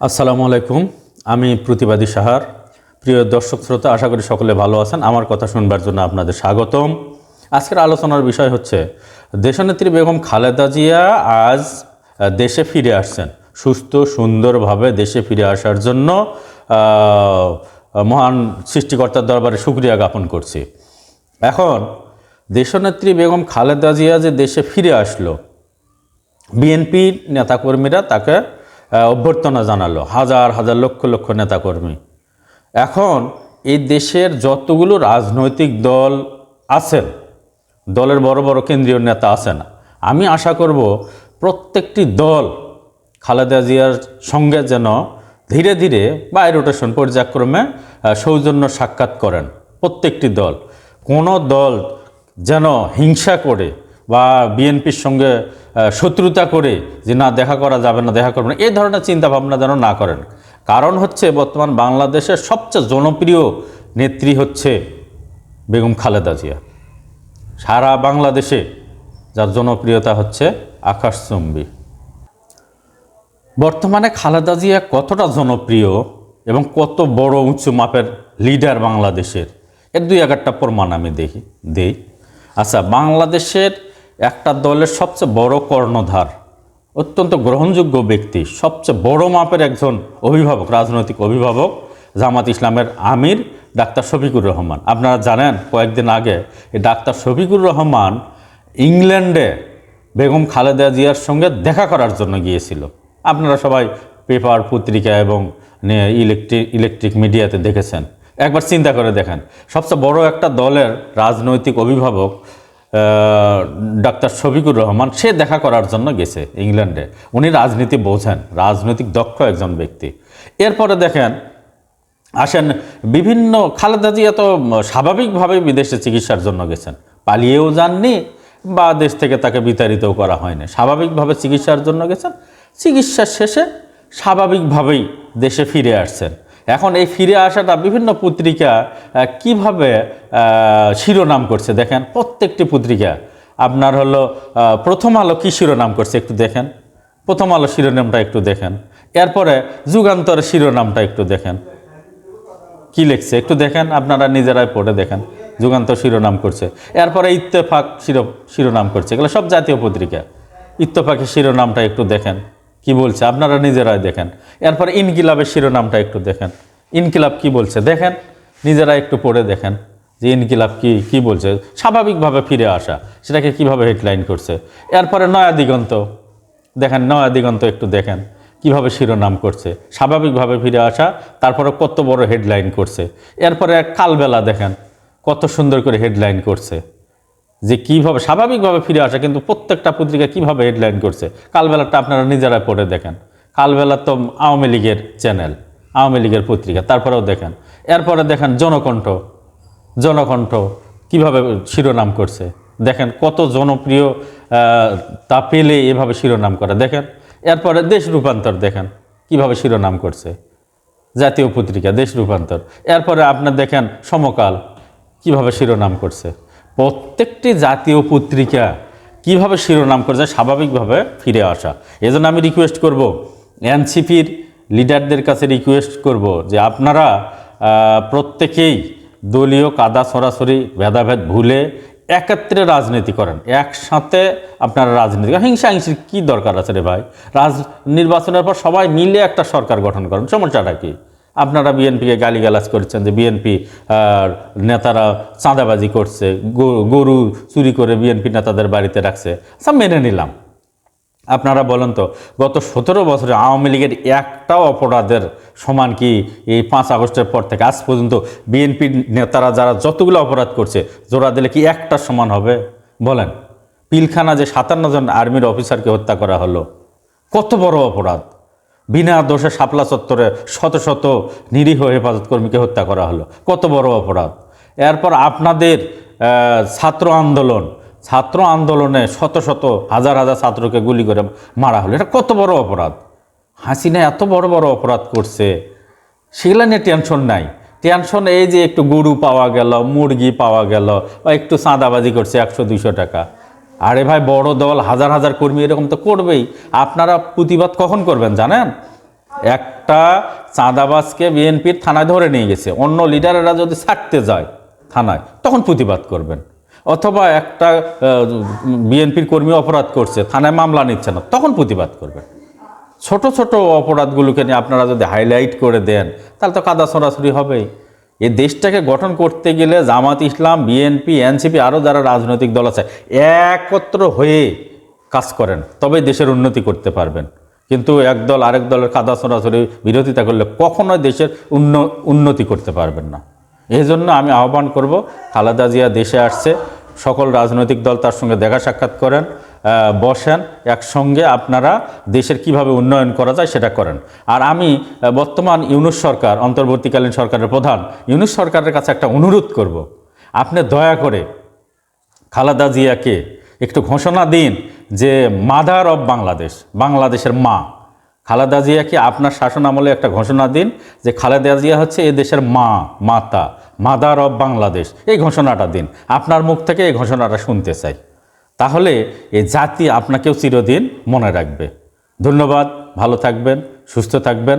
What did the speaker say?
আসসালামু আলাইকুম। আমি প্রতিবাদী সাহার। প্রিয় দর্শক শ্রোতা, আশা করি সকলে ভালো আছেন। আমার কথা শুনবার জন্য আপনাদের স্বাগতম। আজকের আলোচনার বিষয় হচ্ছে, দেশনেত্রী বেগম খালেদা জিয়া আজ দেশে ফিরে আসছেন। সুস্থ, সুন্দরভাবে দেশে ফিরে আসার জন্য মহান সৃষ্টিকর্তার দরবারে সুক্রিয়া জ্ঞাপন করছি। এখন, দেশনেত্রী বেগম খালেদা জিয়া যে দেশে ফিরে আসলো বিএনপি নেতাকর্মীরা তাকে অভ্যর্থনা জানালো। হাজার হাজার লক্ষ লক্ষ নেতাকর্মী। এখন এই দেশের যতগুলো রাজনৈতিক দল আছেন, দলের বড় বড় কেন্দ্রীয় নেতা আছেন, আমি আশা করব প্রত্যেকটি দল খালেদা জিয়ার সঙ্গে যেন ধীরে ধীরে বাই রোটেশন পর্যায়ক্রমে সৌজন্য সাক্ষাৎ করেন প্রত্যেকটি দল। কোনো দল যেন হিংসা করে বা বিএনপির সঙ্গে শত্রুতা করে যে না, দেখা করা যাবে না, দেখা করবে না এই ধরনের চিন্তা ভাবনা যেন না করেন। কারণ হচ্ছে বর্তমান বাংলাদেশের সবচেয়ে জনপ্রিয় নেত্রী হচ্ছে বেগম খালেদা জিয়া। সারা বাংলাদেশে যার জনপ্রিয়তা হচ্ছে আকাশচুম্বী বর্তমানে খালেদা জিয়া কতটা জনপ্রিয় এবং কত বড় উঁচু মাপের লিডার বাংলাদেশের, এর দুই একটা প্রমাণ আমি দেখি, দেই। আচ্ছা বাংলাদেশের একটা দলের সবচেয়ে বড় কর্ণধার, অত্যন্ত গ্রহণযোগ্য ব্যক্তি, সবচেয়ে বড় মাপের একজন অভিভাবক, রাজনৈতিক অভিভাবক, জামাত ইসলামের আমির ডাক্তার শফিকুর রহমান। আপনারা জানেন, কয়েকদিন আগে এই ডাক্তার শফিকুর রহমান ইংল্যান্ডে বেগম খালেদা জিয়ার সঙ্গে দেখা করার জন্য গিয়েছিল। আপনারা সবাই পেপার, পত্রিকা এবং ইলেকট্রিক ইলেকট্রিক মিডিয়াতে দেখেছেন। একবার চিন্তা করে দেখেন, সবচেয়ে বড় একটা দলের রাজনৈতিক অভিভাবক ডাক্তার শফিকুর রহমান, সে দেখা করার জন্য গেছে ইংল্যান্ডে। উনি রাজনীতি বোঝেন, রাজনৈতিক দক্ষ একজন ব্যক্তি। এরপরে দেখেন, আসেন, বিভিন্ন, খালেদা জিয়া তো স্বাভাবিকভাবে বিদেশে চিকিৎসার জন্য গেছেন। পালিয়েও যাননি, বা দেশ থেকে তাকে বিতাড়িতও করা হয়নি। স্বাভাবিকভাবে চিকিৎসার জন্য গেছেন। চিকিৎসার শেষে স্বাভাবিকভাবেই দেশে ফিরে আসছেন। এখন এই ফিরে আসাটা বিভিন্ন পত্রিকা কীভাবে শিরোনাম করছে দেখেন, প্রত্যেকটি পত্রিকা। আপনার হলো প্রথম আলো কী শিরোনাম করছে একটু দেখেন। প্রথম আলো শিরোনামটা একটু দেখেন। এরপরে যুগান্তর শিরোনামটা একটু দেখেন। কি লিখছে? একটু দেখেন, আপনারা নিজেরাই পড়ে দেখেন। যুগান্ত শিরোনাম করছে। এরপরে ইত্তেফাক শিরো, শিরোনাম করছে। এগুলো সব জাতীয় পত্রিকা। ইত্তেফাকের শিরোনামটা একটু দেখেন। কি বলছে? আপনারা নিজেরাই দেখেন। এরপরে ইনকিলাবের শিরোনামটা একটু দেখেন। ইনকিলাব কি বলছে? দেখেন নিজেরা একটু পড়ে দেখেন যে ইনকিলাব কি কি বলছে। স্বাভাবিকভাবে ফিরে আসা, সেটাকে কীভাবে হেডলাইন করছে। এরপরে নয়া দিগন্ত। দেখেন, নয়া দিগন্ত একটু দেখেন, কীভাবে শিরোনাম করছে। স্বাভাবিকভাবে ফিরে আসা তারপরে কত বড় হেডলাইন করছে। এরপরে কালবেলা দেখেন, কত সুন্দর করে হেডলাইন করছে। যে কীভাবে, স্বাভাবিকভাবে ফিরে আসা, কিন্তু প্রত্যেকটা পত্রিকা কীভাবে হেডলাইন করছে? কালবেলাটা আপনারা নিজেরা পড়ে দেখেন। কালবেলা তো আওয়ামী লীগের চ্যানেল আওয়ামী লীগের পত্রিকা, তারপরেও দেখেন। এরপরে দেখেন জনকণ্ঠ জনকণ্ঠ কীভাবে শিরোনাম করছে? দেখেন কত জনপ্রিয় তা পেলে এভাবে শিরোনাম করে। দেখেন, এরপরে দেশ রূপান্তর দেখেন, কীভাবে শিরোনাম করছে? জাতীয় পত্রিকা, দেশ রূপান্তর। এরপরে আপনার দেখেন সমকাল, কীভাবে শিরোনাম করছে? প্রত্যেকটি জাতীয় পত্রিকা কীভাবে শিরোনাম করছে, স্বাভাবিকভাবে ফিরে আসা। এজন্য আমি রিকোয়েস্ট করব এনসিপির লিডারদের কাছে রিকোয়েস্ট করব যে আপনারা প্রত্যেকেই দলীয় কাদা সরাসরি ভেদাভেদ ভুলে একত্রে রাজনীতি করেন। একসাথে আপনারা রাজনীতি করেন। হিংসা হিংসির কী দরকার আছে রে ভাই? রাজ, নির্বাচনের পর সবাই মিলে একটা সরকার গঠন করেন। সমস্যাটা কি? আপনারা বিএনপিকে গালিগালাজ করছেন যে বিএনপি নেতারা চাঁদাবাজি করছে গরু চুরি করে বিএনপি নেতাদের বাড়িতে রাখছে। সব মেনে নিলাম। আপনারা বলেন তো, গত সতেরো বছরে আওয়ামী লীগের একটাও অপরাধের সমান কি এই পাঁচ আগস্টের পর থেকে? আজ পর্যন্ত বিএনপি নেতারা যারা যতগুলো অপরাধ করছে, জোড়া দিলে কি একটা সমান হবে? বলেন। পিলখানা যে সাতান্ন জন আর্মির অফিসারকে হত্যা করা হলো, কত বড় অপরাধ? বিনা দোষে শাপলা চত্বরে শত শত নিরীহ হেফাজত কর্মীকে হত্যা করা হলো। কত বড় অপরাধ। এরপর আপনাদের ছাত্র আন্দোলন, ছাত্র আন্দোলনে শত শত হাজার হাজার ছাত্রকে গুলি করে মারা হলো। এটা কত বড় অপরাধ। হাসিনা এত বড় বড় অপরাধ করছে। সেগুলো নিয়ে টেনশন নাই। টেনশন এই যে একটু গরু পাওয়া গেল, মুরগি পাওয়া গেল, বা একটু চাঁদাবাজি করছে একশো দুইশো টাকা। আরে ভাই, বড় দল, হাজার হাজার কর্মী, এরকম তো করবেই। আপনারা প্রতিবাদ কখন করবেন জানেন? একটা চাঁদাবাজকে বিএনপির থানায় ধরে নিয়ে গেছে। অন্য লিডারেরা যদি ছাড়তে যায় থানায়, তখন প্রতিবাদ করবেন। অথবা একটা বিএনপির কর্মী অপরাধ করছে, থানায় মামলা নিচ্ছে না, তখন প্রতিবাদ করবেন। ছোট ছোট অপরাধগুলোকে নিয়ে আপনারা যদি হাইলাইট করে দেন, তাহলে তো কাদা সরাসরি হবেই। এই দেশটাকে গঠন করতে গেলে জামাত ইসলাম, বিএনপি, এনসিপি আরও যারা রাজনৈতিক দল আছে, একত্র হয়ে কাজ করেন তবে দেশের উন্নতি করতে পারবেন। কিন্তু একদল আরেক দলের কাদা ছড়াছড়ি বিরোধিতা করলে কখনোই দেশের উন্ন, উন্নতি করতে পারবেন না। এই জন্য আমি আহ্বান করব, খালেদা জিয়া দেশে আসছে, সকল রাজনৈতিক দল তার সঙ্গে দেখা সাক্ষাৎ করেন। বসেন, একসঙ্গে আপনারা দেশের কীভাবে উন্নয়ন করা যায় সেটা করেন। আর আমি বর্তমান ইউনুস সরকার, অন্তর্বর্তীকালীন সরকারের প্রধান, ইউনুস সরকারের কাছে একটা অনুরোধ করব। আপনি দয়া করে, খালেদা জিয়াকে একটু ঘোষণা দিন যে মাদার অব বাংলাদেশ, বাংলাদেশের মা। খালেদা জিয়াকে আপনার শাসন আমলে একটা ঘোষণা দিন যে খালেদা জিয়া হচ্ছে এ দেশের মা, মাতা, মাদার অব বাংলাদেশ। এই ঘোষণাটা দিন। আপনার মুখ থেকে এই ঘোষণাটা শুনতে চাই। তাহলে এই জাতি আপনাকেও চিরদিন মনে রাখবে। ধন্যবাদ ভালো থাকবেন সুস্থ থাকবেন।